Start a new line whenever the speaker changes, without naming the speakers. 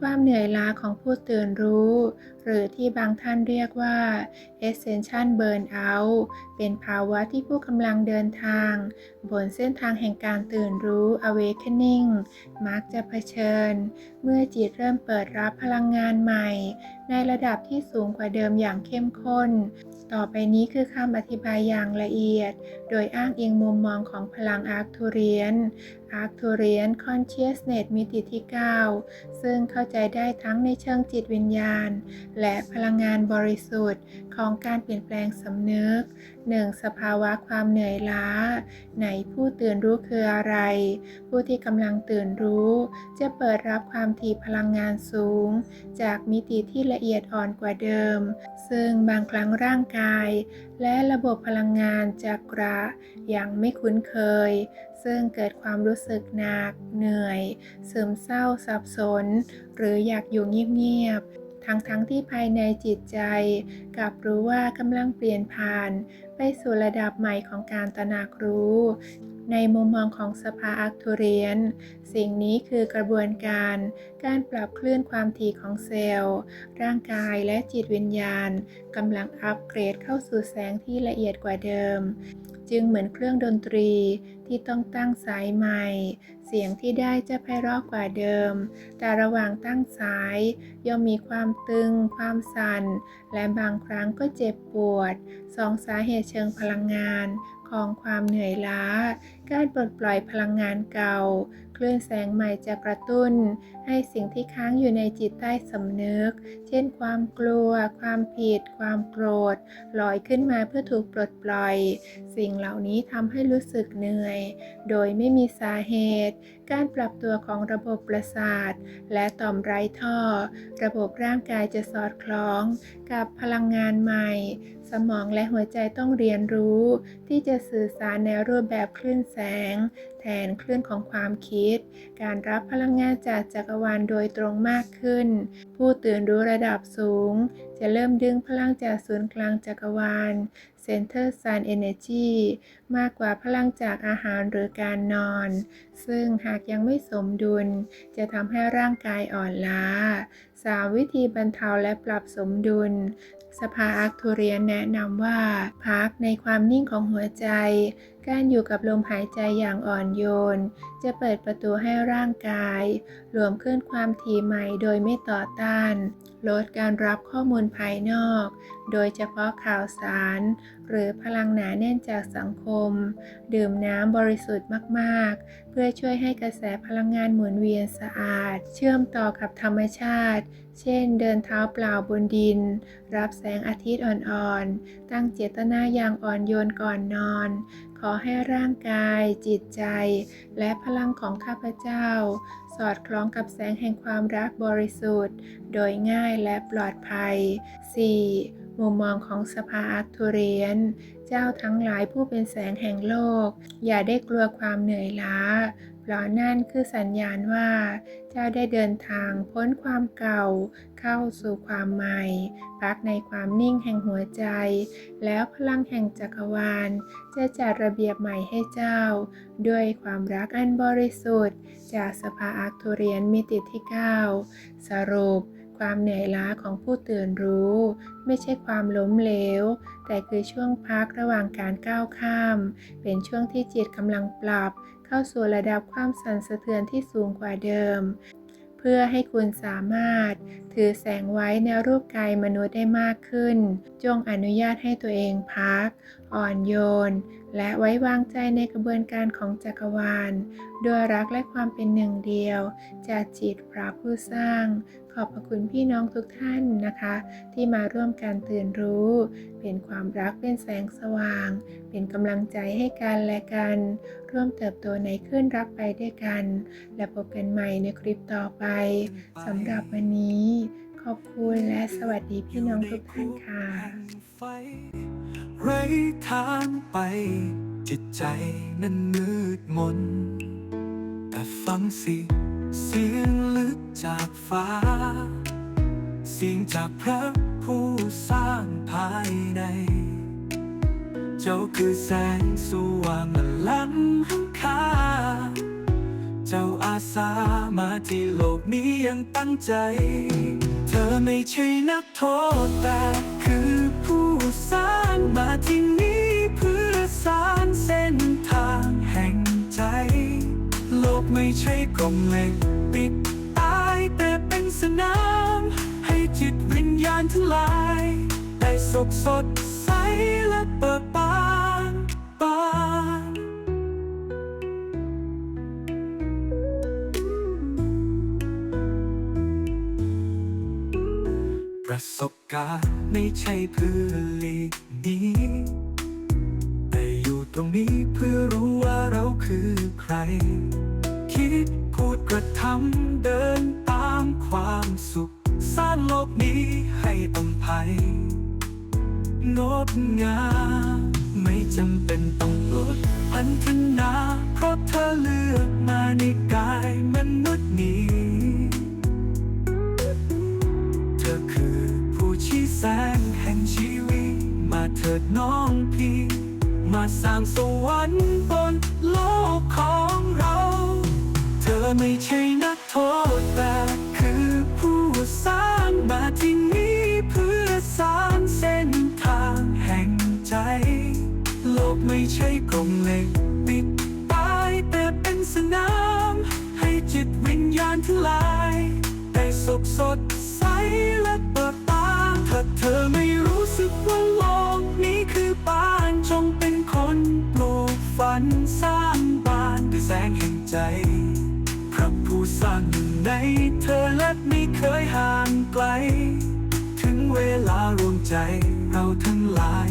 ความเหนื่อยล้าของผู้ตื่นรู้ หรือที่บางท่านเรียกว่า Essential Burnout เป็นภาวะที่ผู้กำลังเดินทาง บนเส้นทางแห่งการตื่นรู้ Awakening มักจะเผชิญ เมื่อจิตเริ่มเปิดรับพลังงานใหม่ ในระดับที่สูงกว่าเดิมอย่างเข้มข้น ต่อไปนี้คือคำอธิบายอย่างละเอียด โดยอ้างอิงมุมมองของพลังอาร์คทูเรียน อาร์คทูเรียนคอนเชียสเนตมิติที่ 9 ซึ่งเข้าใจได้ทั้งในเชิงจิตวิญญาณ และพลังงานบริสุทธิ์ของการเปลี่ยนแปลงสำนึก 1. สภาวะความเหนื่อยล้า ไหนผู้ตื่นรู้คืออะไร ผู้ที่กำลังตื่นรู้ จะเปิดรับความถี่พลังงานสูง จากมิติที่ละเอียดอ่อนกว่าเดิม ซึ่งบางครั้งร่างกาย และระบบพลังงานจะกระอย่างไม่คุ้นเคย ซึ่งเกิดความรู้สึกหนัก เหนื่อย ซึมเศร้าสับสน หรืออยากอยู่เงียบๆ ทั้งๆทที่ภายในจิตใจกลับรู้ว่ากำลังเปลี่ยนผ่าน ไปสู่ระดับใหม่ของการตระหนักรู้ ในมุมมองของสภาอักทุเรียน สิ่งนี้คือกระบวนการ การปรับคลื่นความถี่ของเซลล์ ร่างกายและจิตวิญญาณกำลังอัปเกรดเข้าสู่แสงที่ละเอียดกว่าเดิม จึงเหมือนเครื่องดนตรีที่ต้องตั้งสายใหม่ เสียงที่ได้จะไพเราะกว่าเดิม แต่ระหว่างตั้งสาย ย่อมมีความตึง ความสั่น และบางครั้งก็เจ็บปวดสองสาเหตุเชิงพลังงานของความเหนื่อยล้า การปลดปล่อยพลังงานเก่า คลื่นแสงใหม่จะกระตุ้น ให้สิ่งที่ค้างอยู่ในจิตใต้สำนึก เช่นความกลัว ความผิด ความโกรธลอยขึ้นมาเพื่อถูกปลดปล่อย สิ่งเหล่านี้ทำให้รู้สึกเหนื่อย โดยไม่มีสาเหตุ การปรับตัวของระบบประสาท และต่อมไร้ท่อ ระบบร่างกายจะสอดคล้อง กับพลังงานใหม่ สมองและหัวใจต้องเรียนรู้ ที่จะสื่อสารในรูปแบบคลื่นแสง แทนคลื่นของความคิด การรับพลังงานจากจักรวาลโดยตรงมากขึ้น ผู้ตื่นรู้ระดับสูง จะเริ่มดึงพลังจากศูนย์กลางจักรวาล Center Sun Energy มากกว่าพลังจากอาหารหรือการนอน ซึ่งหากยังไม่สมดุล จะทำให้ร่างกายอ่อนล้า 3. วิธีบรรเทาและปรับสมดุลสภาอักทูเรียนแนะนำว่า พักในความนิ่งของหัวใจ การอยู่กับลมหายใจอย่างอ่อนโยน จะเปิดประตูให้ร่างกาย รวมขึ้นความถี่ใหม่โดยไม่ต่อต้าน ลดการรับข้อมูลภายนอก โดยเฉพาะข่าวสาร หรือพลังหนาแน่นจากสังคม ดื่มน้ำบริสุทธิ์มาก ๆ เพื่อช่วยให้กระแสพลังงานหมุนเวียนสะอาด เชื่อมต่อกับธรรมชาติ เช่น เดินเท้าเปล่าบนดิน รับแสงอาทิตย์อ่อน ๆ ตั้งเจตนาอย่างอ่อนโยนก่อนนอน ขอให้ร่างกาย จิตใจ และพลังของข้าพเจ้า สอดคล้องกับแสงแห่งความรักบริสุทธิ์ โดยง่ายและปลอดภัย 4. มุมมองของสภาอักทุเรียน เจ้าทั้งหลายผู้เป็นแสงแห่งโลก อย่าได้กลัวความเหนื่อยล้าเพราะนั่นคือสัญญาณว่า เจ้าได้เดินทางพ้นความเก่า เข้าสู่ความใหม่ พักในความนิ่งแห่งหัวใจ แล้วพลังแห่งจักรวาล จะจัดระเบียบใหม่ให้เจ้า ด้วยความรักอันบริสุทธิ์ จากสภาอักทุเรียนมิติที่ 9 สรุป ความเหนื่อยล้าของผู้ตื่นรู้ ไม่ใช่ความล้มเหลว แต่คือช่วงพักระหว่างการก้าวข้าม เป็นช่วงที่จิตกำลังปรับ เข้าสู่ระดับความสั่นสะเทือนที่สูงกว่าเดิม เพื่อให้คุณสามารถ ถือแสงไว้ในรูปกายมนุษย์ได้มากขึ้น จงอนุญาตให้ตัวเองพักอ่อนโยน และไว้วางใจในกระบวนการของจักรวาล ด้วยรักและความเป็นหนึ่งเดียว จากจิตพระผู้สร้าง ขอบพระคุณพี่น้องทุกท่านนะคะ ที่มาร่วมการตื่นรู้ เป็นความรักเป็นแสงสว่าง เป็นกำลังใจให้กันและกัน ร่วมเติบโตในขึ้นรักไปด้วยกัน และพบกันใหม่ในคลิปต่อไปสำหรับวันนี้ อบคุณและสวัสดีพี่น้องทุกท่านค่ะ
ไฟไร้ทางไปจิตใจนั้นมืดมน แต่ฟังสิเสียงลึกจากฟ้า เสียงจากพระผู้สร้างภายใน เจ้าคือแสงสว่างละล้ำค่า เจ้าอาสามาที่โลกนี้ยังตั้งใจ เธอไม่ใช่นักโทษแต่คือผู้สร้างมาที่นี่เพื่อสร้างเส้นทางแห่งใจ โลกไม่ใช่กรงเหล็กปิดตายแต่เป็นสนาม ให้จิตวิญญาณทั้งหลาย ได้สุขสดใสและเปิดบาน กาไม่ใช่เพื่อหลีกหนีแต่อยู่ตรงนี้เพื่อรู้ว่าเราคือใคร คิดพูดกระทำเดินตามความสุข สร้างโลกนี้ให้อภัยงดงามไม่จำเป็นต้องลดพันธนา เพราะเธอเลือกมาในกายมนุษย์นี้ เถิดน้องพี่ มาสร้างสวรรค์บนโลกของเรา เธอไม่ใช่นักโทษแต่คือผู้สร้างมาที่นี่เพื่อสร้างเส้นทางแห่งใจ โลกไม่ใช่กรงเหล็กปิดตายแต่เป็นสนาม ให้จิตวิญญาณทลายได้สุขสดใสและเปิดตาถ้าเธอไม่รู้ ฝันสร้างบ้านด้วยแสงแห่งใจ พระผู้สร้างอยู่ในเธอและไม่เคยห่างไกล ถึงเวลารวมใจเราทั้งหลาย